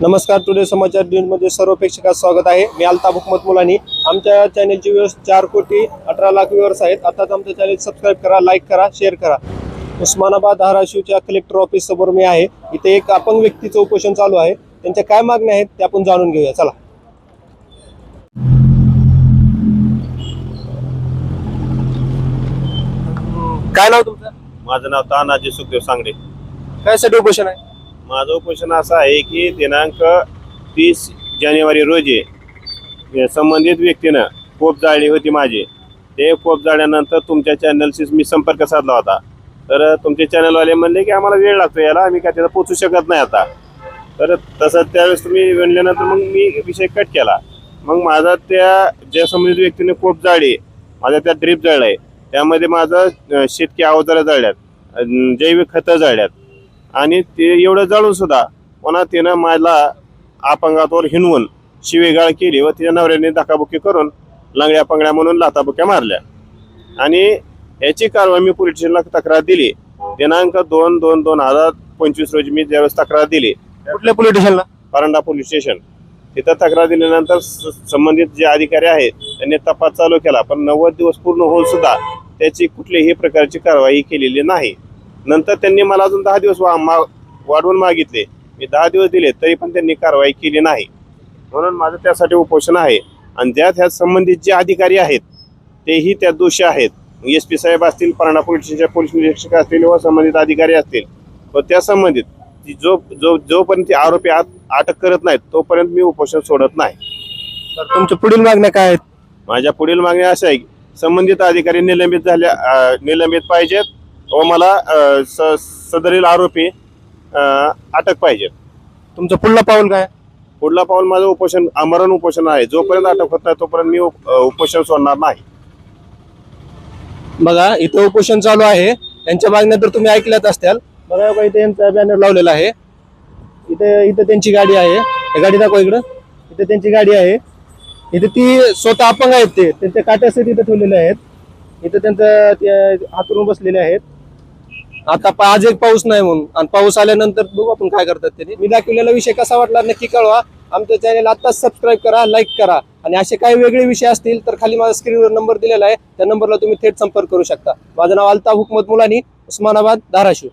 नमस्कार टुडे समाचार न्यूजमध्ये सर्व प्रेक्षकांचं स्वागत आहे. मी अल्ताफ हुकमत मुलानी. आमच्या चॅनलचे व्ह्यूअर्स चार कोटी अठरा लाख व्ह्यूअर्स आहेत. आताच आमचं चॅनल सबस्क्राईब करा लाईक करा शेअर करा. उस्मानाबाद धाराशिवच्या कलेक्टर ऑफिस समोर मी आहे. इथे एक अपंग व्यक्तीचं उपोषण चालू आहे. त्यांच्या काय मागण्या आहेत ते आपण जाणून घेऊया. चला. काय नाव तुमचं? माझं नाव तानाजी सुखदेव सांगडे. काय साठी उपोषण आहे? माझं उपोषण असं आहे की दिनांक तीस जानेवारी रोजी संबंधित व्यक्तीनं कोप जाळली होती माझी. ते कोप जाळल्यानंतर तुमच्या चॅनलशी मी संपर्क साधला होता. तर तुमचे चॅनलवाले म्हणले की आम्हाला वेळ लागतो याला आम्ही काय त्याला पोचू शकत नाही आता. तर तसं त्यावेळेस तुम्ही म्हणल्यानंतर मग मी विषय कट केला. मग माझा त्या ज्या संबंधित व्यक्तीने कोप जाळली माझा त्या ड्रीप जळलाय. त्यामध्ये माझं शेतकी अवजारं जळल्यात. जैविक खतं जळल्यात. आणि ते एवढं जळून सुद्धा पुन्हा तिनं मला अपंगातवर हिनवून शिवेगाळ केली व तिच्या नवऱ्याने धकाबुकी करून लंगड्या पंगड्या म्हणून लाताबुक्या मारल्या. आणि याची कारवाई मी पोलीस स्टेशनला तक्रार दिली. दिनांक दोन दोन दोन हजार पंचवीस रोजी मी ज्यावेळेस तक्रार दिली. कुठल्या पोलीस स्टेशनला? Paranda police station. तिथं तक्रार दिल्यानंतर संबंधित जे अधिकारी आहेत त्यांनी तपास चालू केला पण नव्वद दिवस पूर्ण होऊन सुद्धा त्याची कुठलीही प्रकारची कारवाई केलेली नाही. नंतर त्यांनी मला अजून दहा दिवस वा- मा- वाढवून मागितले. मी दहा दिवस दिले तरी पण त्यांनी कारवाई केली नाही. म्हणून माझं त्यासाठी उपोषण आहे. आणि ज्या ह्या संबंधित जे अधिकारी आहेत तेही त्या दोषी आहेत. एस पी साहेब असतील परांडा पोलीस स्टेशनचे पोलीस निरीक्षक असतील व संबंधित अधिकारी असतील व त्या संबंधित जो जो जोपर्यंत ते आरोपी अटक करत नाहीत तोपर्यंत मी उपोषण सोडत नाही. तर तुमच्या पुढील मागण्या काय आहेत? माझ्या पुढील मागणी अशा आहे की संबंधित अधिकारी निलंबित झाले अं, निलंबित पाहिजेत. व मला स- सदरील आरोपी अटक पाहिजे. तुमचं पुढलं पाऊल काय? पुढला पाऊल माझं उपोषण आमरण उपोषण आहे. जोपर्यंत अटक होत नाही तोपर्यंत मी उपोषण सोडणार नाही. बघा इथं उपोषण चालू आहे. त्यांच्या मागण्या तर तुम्ही ऐकल्यात असत्याल. बघा बघा इथे यांचा बॅनर लावलेला आहे. इथे इथं त्यांची गाडी आहे. हे गाडी दाखवा इकडं. इथे त्यांची गाडी आहे. इथे ती स्वतः अपंग आहेत ते. त्यांच्या काट्यास इथे ठेवलेले आहेत. इथे त्यांचं ते हातरून बसलेले आहेत. आता पा- आज एक पाऊस नाही म्हणून. आणि पाऊस आल्यानंतर बघू आपण काय करतात त्यांनी मी दाखवलेला विषय कसा वाटला नक्की कळवा. आमच्या चॅनेल आताच सबस्क्राईब करा लाईक करा. आणि असे काही वेगळे विषय असतील तर खाली माझा स्क्रीनवर नंबर दिलेला आहे. त्या नंबरला तुम्ही थेट संपर्क करू शकता. माझं नाव अल्ताफ हुकमत मुलानी उस्मानाबाद धाराशिव.